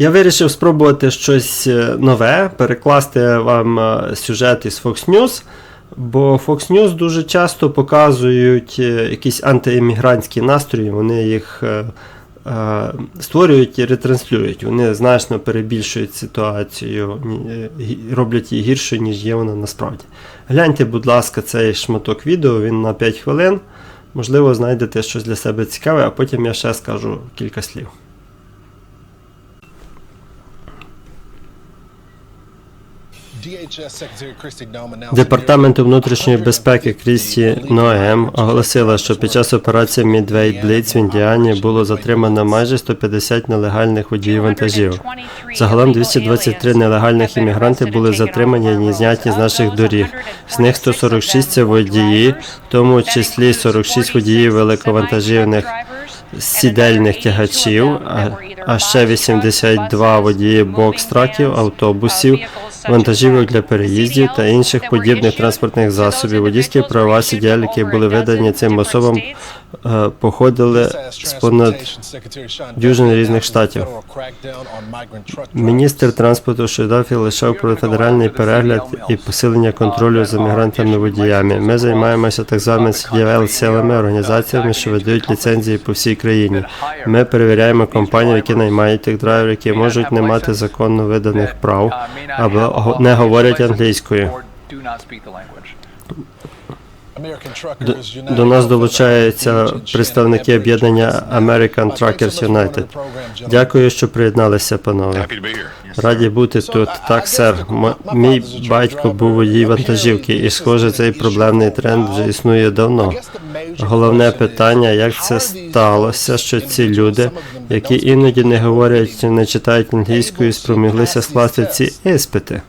Я вирішив спробувати щось е, нове, перекласти вам е, сюжет із Fox News, бо Fox News дуже часто показують е, якісь антиемігрантські настрої, вони їх створюють і ретранслюють. Вони значно перебільшують ситуацію, роблять її гіршою, ніж є вона насправді. Гляньте, будь ласка, цей шматок відео, він на 5 хвилин. Можливо, знайдете щось для себе цікаве, а потім я ще скажу кілька слів. Департаменту внутрішньої безпеки Крісті Ноем оголосила, що під час операції Midway Blitz в Індіані було затримано майже 150 нелегальних водіїв вантажів. Загалом 223 нелегальних іммігранти були затримані і зняті з наших доріг. З них 146 це водії, в тому числі 46 водіїв великовантажівних сідельних тягачів, а, ще 82 водії бокс-траків, автобусів, вантажівок для переїздів та інших подібних транспортних засобів. Водійські права сідел, які були видані цим особам, е, походили з понад дюжини різних штатів. Міністр транспорту Шедафі лишав про федеральний перегляд і посилення контролю за мігрантами-водіями. Ми займаємося так званими cdl силами організаціями, що видають ліцензії по всій країні. Ми перевіряємо компанії, які наймають тих драйверів, які можуть не мати законно виданих прав або не говорять англійською. До, до нас долучаються представники об'єднання American Truckers United. Дякую, що приєдналися, панове. Happy to be here. Раді бути тут. Так, сер. Мій батько був водій вантажівки, і схоже, цей проблемний тренд вже існує давно. Головне питання, як це сталося, що ці люди, які іноді не говорять, не читають англійською, спроміглися скласти ці іспити.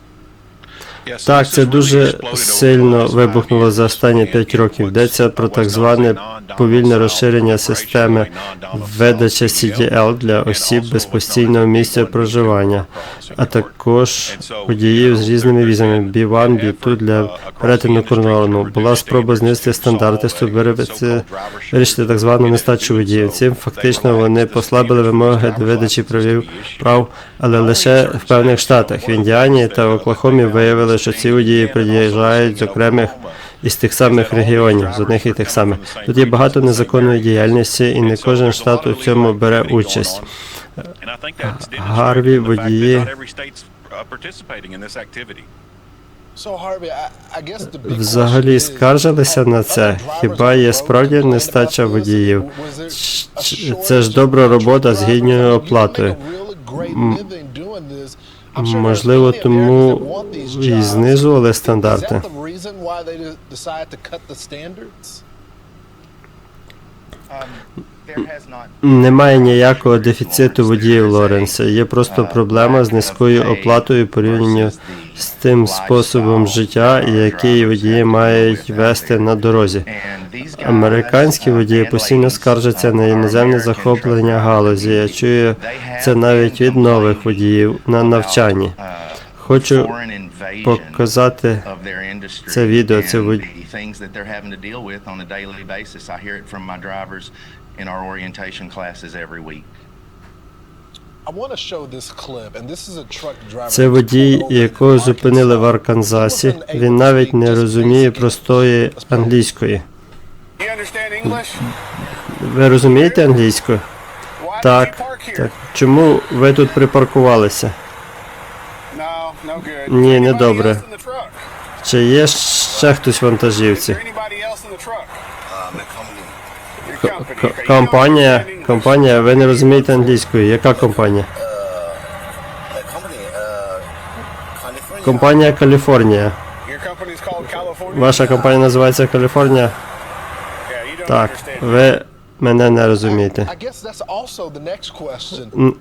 Так, це дуже сильно вибухнуло за останні years. 5 років. Йдеться про так зване повільне розширення системи видачі CDL, для осіб без постійного місця проживання, а також водіїв з різними візами been B1, B2 для перетину кордону. Була спроба знизити стандарти, щоб вирішити так звану нестачу водіїв. Цим фактично вони послабили вимоги до видачі правів прав, але лише в певних штатах. В Індіані та Оклахомі виявили, що ці водії приїжджають з окремих із тих самих регіонів, з одних і тих самих. Тут є багато незаконної діяльності, і не кожен штат у цьому бере участь. Гарві, водії. Взагалі скаржилися на це. Хіба є справді нестача водіїв? Це ж добра робота з гідною оплатою. Можливо, тому і знизували стандарти. Немає ніякого дефіциту водіїв Лоренса. Є просто проблема з низькою оплатою порівняно з тим способом життя, який водії мають вести на дорозі. Американські водії постійно скаржаться на іноземне захоплення галузі. Я чую це навіть від нових водіїв на навчанні. Хочу показати це відео. Це вод... Це водій, якого зупинили в Арканзасі. Він навіть не розуміє простої англійської. Ви розумієте англійську? Так, так. Чому ви тут припаркувалися? Ні, не добре. Чи є ще хтось в вантажівці? Компанія, компанія, ви не розумієте англійської. Яка компанія? Компанія Каліфорнія. Ваша компанія називається Каліфорнія? Так, ви мене не розумієте.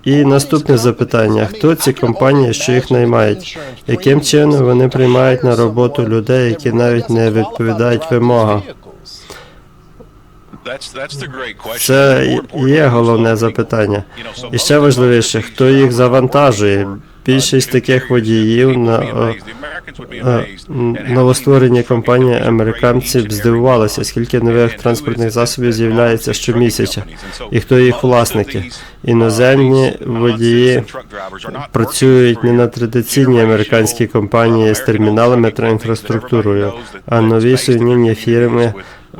І наступне запитання: хто ці компанії, що їх наймають? Яким чином вони приймають на роботу людей, які навіть не відповідають вимогам? Це є головне запитання. І ще важливіше, хто їх завантажує. Більшість таких водіїв на новостворені компанії американці б здивувалися, скільки нових транспортних засобів з'являється щомісяця, і хто їх власники. Іноземні водії працюють не на традиційній американській компанії з терміналами та інфраструктурою, а нові сумнівні фірми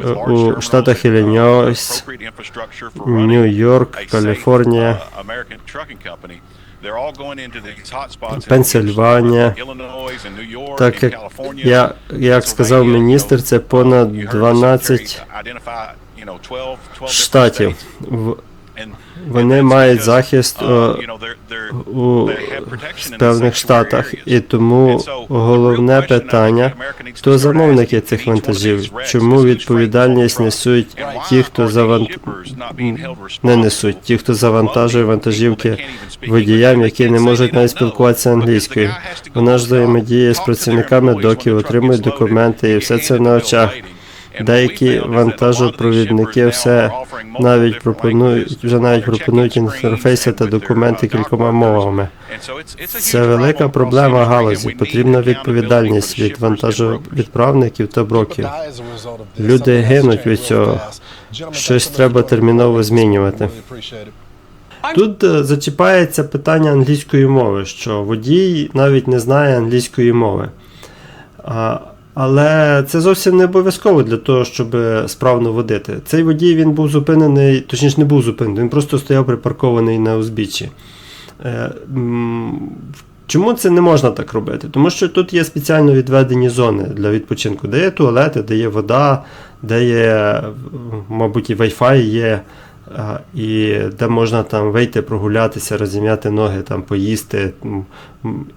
е, у штатах Іллінойс, Нью-Йорк, Каліфорнія, Пенсильванія. Так як я як сказав міністр, це понад 12 штатів. Вони мають захист е, у певних штатах, і тому головне питання, хто замовники цих вантажів, чому відповідальність несуть ті, хто завант... не несуть, ті, хто завантажує вантажівки водіям, які не можуть навіть спілкуватися англійською. Вона ж взаємодіє з працівниками доків, отримує документи, і все це на очах. Деякі вантажопровідники все навіть пропонують, вже навіть пропонують інтерфейси та документи кількома мовами. Це велика проблема галузі. Потрібна відповідальність від вантажовідправників та броків. Люди гинуть від цього. Щось треба терміново змінювати. Тут е, зачіпається питання англійської мови, що водій навіть не знає англійської мови. Але це зовсім не обов'язково для того, щоб справно водити. Цей водій він був зупинений, точніше не був зупинений, він просто стояв припаркований на узбіччі. Е, Чому це не можна так робити? Тому що тут є спеціально відведені зони для відпочинку, де є туалети, де є вода, де є, мабуть, і Wi-Fi є, і де можна там вийти, прогулятися, розім'яти ноги, там, поїсти.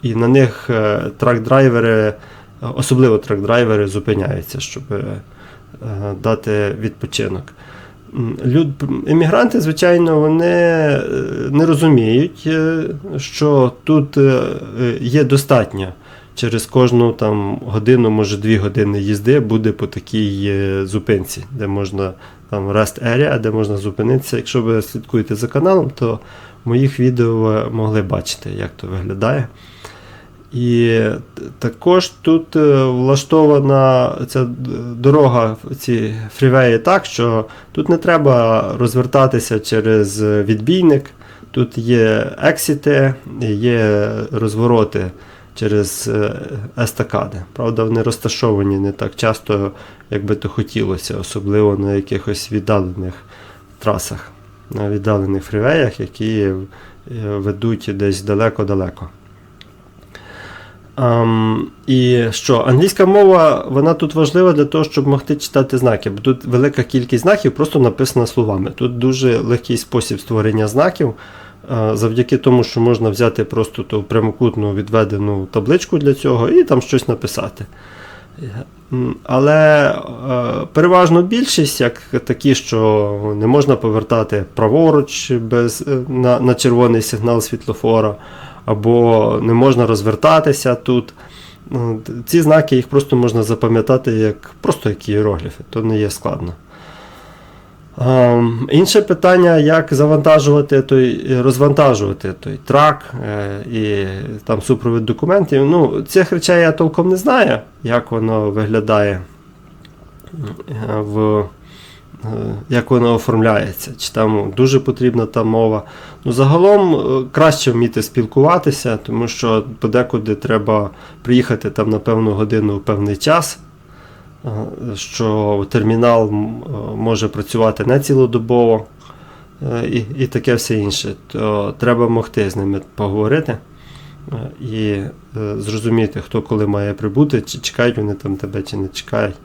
І на них е, трак-драйвери, особливо трак-драйвери, зупиняються, щоб е, дати відпочинок. Люд, емігранти, звичайно, вони е, не розуміють, е, що тут є достатньо. Через кожну там годину, може дві години їзди буде по такій зупинці, де можна там rest area, де можна зупинитися. Якщо ви слідкуєте за каналом, то в моїх відео ви могли бачити, як то виглядає. І також тут е, влаштована ця дорога, ці фрівеї так, що тут не треба розвертатися через відбійник. Тут є ексіти, є розвороти через е, естакади. Правда, вони розташовані не так часто, як би то хотілося, особливо на якихось віддалених трасах, на віддалених фрівеях, які е, ведуть десь далеко-далеко. Ем, і що, англійська мова, вона тут важлива для того, щоб могти читати знаки. Бо тут велика кількість знаків просто написана словами. Тут дуже легкий спосіб створення знаків, е, завдяки тому, що можна взяти просто ту прямокутну відведену табличку для цього і там щось написати. Але е, переважно більшість, як такі, що не можна повертати праворуч без, е, на, на червоний сигнал світлофора, або не можна розвертатися тут. Ці знаки їх просто можна запам'ятати як просто як іерогліфи, то не є складно. Ем, інше питання, як завантажувати той, розвантажувати той трак е, і там супровід документів. Ну, цих речей я толком не знаю, як воно виглядає е, в. Е, Як воно оформляється, чи там дуже потрібна та мова. Ну, загалом е, краще вміти спілкуватися, тому що подекуди треба приїхати там на певну годину в певний час, е, що термінал може працювати не цілодобово і, і таке все інше. То треба могти з ними поговорити і зрозуміти, хто коли має прибути, чи чекають вони там тебе, чи не чекають.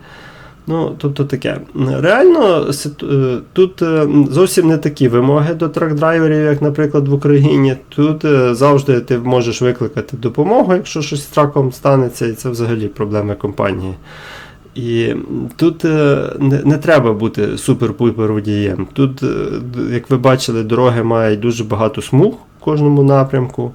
Ну, тобто таке. Реально, е, тут е, зовсім не такі вимоги до трак-драйверів, як, наприклад, в Україні. Тут е, завжди ти можеш викликати допомогу, якщо щось з траком станеться, і це взагалі проблеми компанії. І тут не, не треба бути супер-пупер водієм. Тут, як ви бачили, дороги мають дуже багато смуг в кожному напрямку.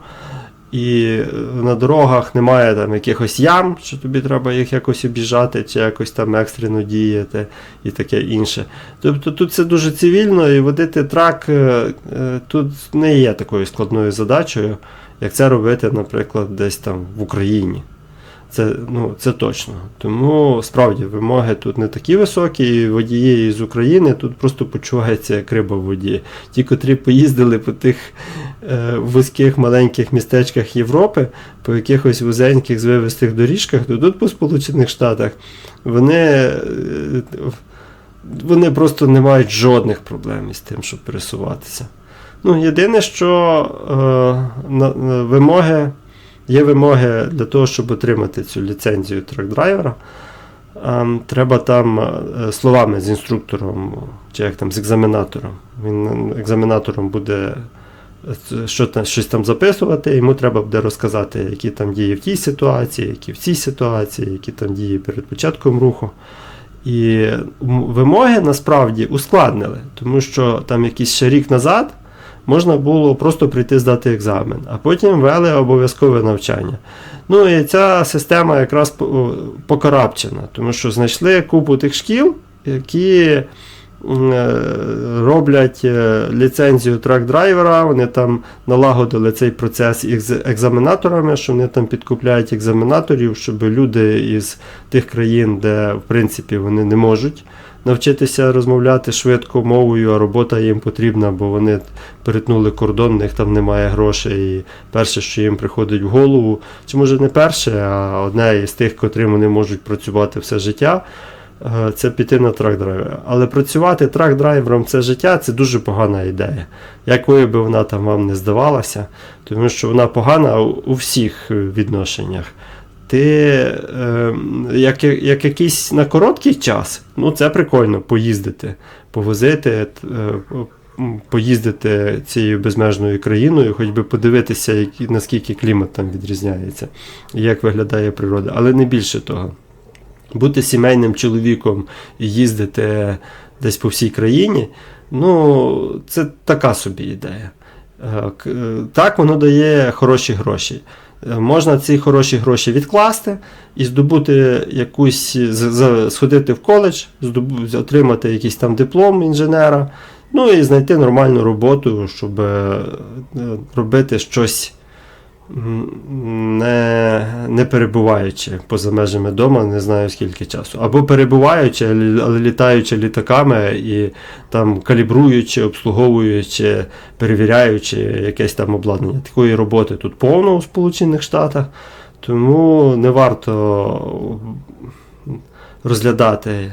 І е, на дорогах немає там якихось ям, що тобі треба їх якось обіжати, чи якось там екстрено діяти і таке інше. Тобто тут це дуже цивільно, і водити трак е, е, тут не є такою складною задачею, як це робити, наприклад, десь там в Україні. Це, ну, це точно. Тому справді вимоги тут не такі високі, і водії з України тут просто почуваються як риба в воді. Ті, котрі поїздили по тих вузьких маленьких містечках Європи, по якихось вузеньких звивистих доріжках, то тут по Сполучених Штатах вони, е, вони просто не мають жодних проблем із тим, щоб пересуватися. Ну, єдине, що е, на, на вимоги. Є вимоги для того, щоб отримати цю ліцензію трак-драйвера. Ем, Треба там е, словами з інструктором, чи як там з екзаменатором. Він е, екзаменатором буде е, що там, щось там записувати, йому треба буде розказати, які там дії в тій ситуації, які в цій ситуації, які там дії перед початком руху. І вимоги насправді ускладнили, тому що там якийсь ще рік назад можна було просто прийти здати екзамен, а потім ввели обов'язкове навчання. Ну і ця система якраз покарабчена, тому що знайшли купу тих шкіл, які роблять е, ліцензію трак-драйвера, вони там налагодили цей процес із екзаменаторами, що вони там підкупляють екзаменаторів, щоб люди із тих країн, де в принципі вони не можуть навчитися розмовляти швидко мовою, а робота їм потрібна, бо вони перетнули кордон, них там немає грошей. І перше, що їм приходить в голову, чи може не перше, а одне із тих, котрим вони можуть працювати все життя. Е, Це піти на трак-драйвер. Але працювати трак-драйвером це життя це дуже погана ідея. Якою би вона там вам не здавалася, тому що вона погана у всіх відношеннях. Ти е, як, як якийсь на короткий час, ну це прикольно поїздити, повозити, е, поїздити цією безмежною країною, хоч би подивитися, наскільки клімат там відрізняється, і як виглядає природа, але не більше того. Бути сімейним чоловіком і їздити десь по всій країні, ну, це така собі ідея. Е, е, Так, воно дає хороші гроші. Е, Можна ці хороші гроші відкласти і здобути якусь, сходити в коледж, отримати якийсь там диплом інженера, ну і знайти нормальну роботу, щоб робити щось не, не перебуваючи поза межами дома, не знаю скільки часу. Або перебуваючи, але- літаючи літаками і там калібруючи, обслуговуючи, перевіряючи якесь там обладнання. Такої роботи тут повно у Сполучених Штатах, тому не варто розглядати е,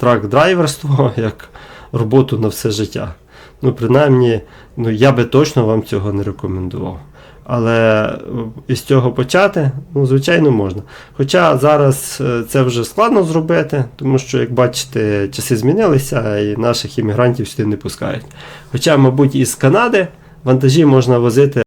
трак-драйверство як роботу на все життя. Ну, принаймні, ну, я би точно вам цього не рекомендував. Але е, із цього почати, ну, звичайно, можна. Хоча зараз е, це вже складно зробити, тому що, як бачите, часи змінилися і наших іммігрантів сюди не пускають. Хоча, мабуть, із Канади вантажі можна возити